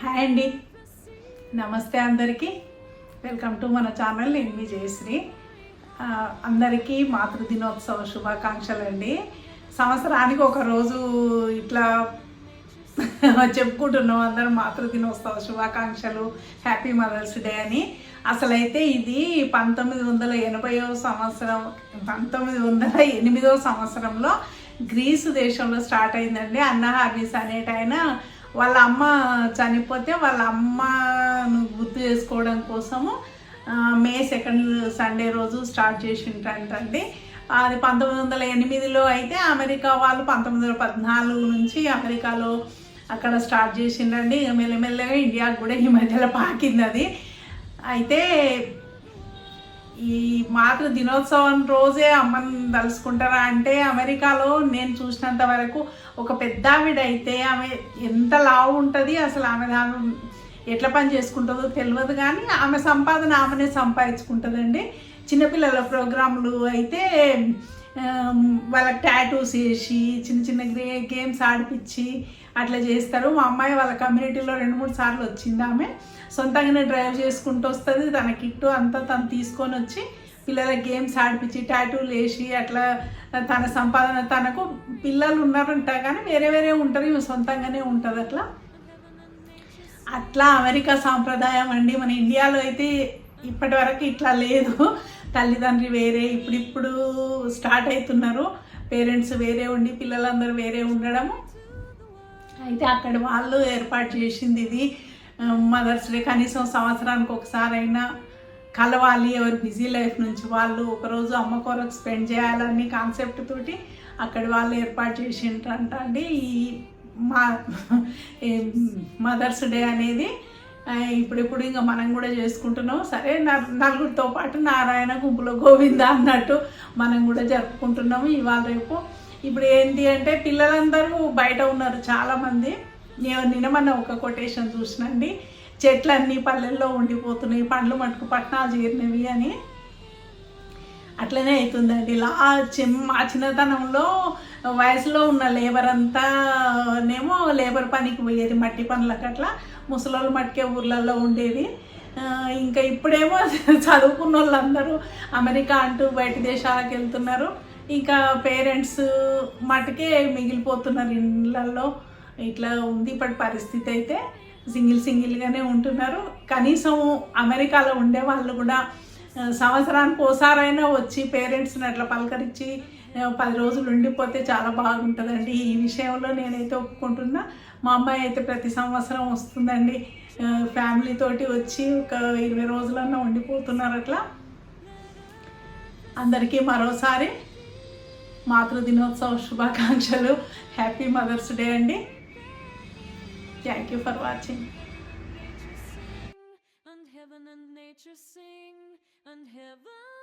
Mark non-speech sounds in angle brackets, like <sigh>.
Hi అండి. నమస్తే అందరికీ. వెల్కమ్ టు మన ఛానల్. నేను మీ జయశ్రీ. అందరికీ మాతృ దినోత్సవ శుభాకాంక్షలు అండి సంవత్సరానికి ఒక రోజు ఇట్లా <laughs> చెప్పుకుంటున్నాం అందరం మాతృ దినోత్సవ శుభాకాంక్షలు. హ్యాపీ మదర్స్ డే అని. అసలైతే ఇది పంతొమ్మిది వందల ఎనభైవ సంవత్సరం పంతొమ్మిది వందల ఎనిమిదవ సంవత్సరంలో గ్రీసు దేశంలో స్టార్ట్ అయిందండి. అన్న హార్వీస్ అనేటాయన వాళ్ళ అమ్మ చనిపోతే వాళ్ళ అమ్మను గుర్తు చేసుకోవడం కోసము మే సెకండ్ సండే రోజు స్టార్ట్ చేసింటండి అది పంతొమ్మిది వందల ఎనిమిదిలో అయితే అమెరికా వాళ్ళు పంతొమ్మిది వందల పద్నాలుగు నుంచి అమెరికాలో అక్కడ స్టార్ట్ చేసిండండి మెల్లమెల్లగా ఇండియాకు కూడా ఈ మధ్యలో పాకింది అది అయితే ఈ మాతృ దినోత్సవం రోజే అమ్మని తలుసుకుంటారా అంటే అమెరికాలో నేను చూసినంత వరకు ఒక పెద్ద ఆవిడ అయితే ఆమె ఎంత లావు ఉంటుంది అసలు ఆమె దాని ఎట్లా పని చేసుకుంటుందో తెలియదు కానీ ఆమె సంపాదన ఆమెనే సంపాదించుకుంటుందండి. చిన్నపిల్లల ప్రోగ్రాంలు అయితే వాళ్ళకి టాటూస్ వేసి చిన్న చిన్న గ్రే గేమ్స్ ఆడిపించి అట్లా చేస్తారు. మా అమ్మాయి వాళ్ళ కమ్యూనిటీలో రెండు మూడు సార్లు వచ్చింది ఆమె. సొంతంగానే డ్రైవ్ చేసుకుంటూ వస్తుంది. తన కిట్టు అంతా తను తీసుకొని వచ్చి పిల్లల గేమ్స్ ఆడిపించి టాటూలు వేసి అట్లా తన సంపాదన తనకు పిల్లలు ఉన్నారంట కానీ వేరే వేరే ఉంటారు. ఇవి సొంతంగానే ఉంటుంది అట్లా. అట్లా అమెరికా సాంప్రదాయం అండి. మన ఇండియాలో అయితే ఇప్పటి వరకు ఇట్లా లేదు. తల్లిదండ్రి వేరే ఇప్పుడిప్పుడు స్టార్ట్ అవుతున్నారు పేరెంట్స్ వేరే ఉండి పిల్లలందరూ వేరే ఉండడము. అయితే అక్కడ వాళ్ళు ఏర్పాటు చేసింది ఇది. మదర్స్ డే కనీసం సంవత్సరానికి ఒకసారి అయినా కలవాలి. ఎవరి బిజీ లైఫ్ నుంచి వాళ్ళు ఒకరోజు అమ్మ కొరకు స్పెండ్ చేయాలని కాన్సెప్ట్ తోటి అక్కడ వాళ్ళు ఏర్పాటు చేసిండ్రంట అండి. ఈ మా మదర్స్ డే అనేది ఇప్పుడిప్పుడు ఇంకా మనం కూడా చేసుకుంటున్నాం. సరే నలుగురితో పాటు నారాయణ గుంపులో గోవింద అన్నట్టు మనం కూడా జరుపుకుంటున్నాము ఇవాళ రేపు. ఇప్పుడు ఏంటి అంటే పిల్లలందరూ బయట ఉన్నారు చాలామంది. నేను నిన్న ఒక కొటేషన్ చూసినండి. చెట్లన్నీ పల్లెల్లో ఉండిపోతున్నాయి పండ్లు మటుకు పట్టణాలు చేరినవి అని. అట్లనే అవుతుందండి ఇలా చిన్న మా చిన్నతనంలో వయసులో ఉన్న లేబర్ అంతానేమో లేబర్ పనికి పోయేది మట్టి పనులకు అట్లా. ముసలోళ్ళు మట్టికే ఊర్లలో ఉండేది ఇంకా ఇప్పుడేమో <laughs> చదువుకున్న వాళ్ళందరూ అమెరికా అంటూ బయట దేశాలకు వెళ్తున్నారు. ఇంకా పేరెంట్స్ మటుకే మిగిలిపోతున్నారు ఇళ్ళల్లో ఇట్లా ఉంది ఇప్పటి పరిస్థితి అయితే. సింగిల్ సింగిల్గానే ఉంటున్నారు. కనీసం అమెరికాలో ఉండే వాళ్ళు కూడా సంవత్సరానికి ఓసారైనా వచ్చి పేరెంట్స్ని అట్లా పలకరించి పది రోజులు ఉండిపోతే చాలా బాగుంటుందండి. ఈ విషయంలో నేనైతే ఒప్పుకుంటున్నా. మా అమ్మాయి అయితే ప్రతి సంవత్సరం వస్తుందండి. ఫ్యామిలీతోటి వచ్చి ఒక ఇరవై రోజులన్నా ఉండిపోతున్నారు అట్లా. అందరికీ మరోసారి మాతృ దినోత్సవ శుభాకాంక్షలు. హ్యాపీ మదర్స్ డే అండి. Thank you for watching and nature sing and heaven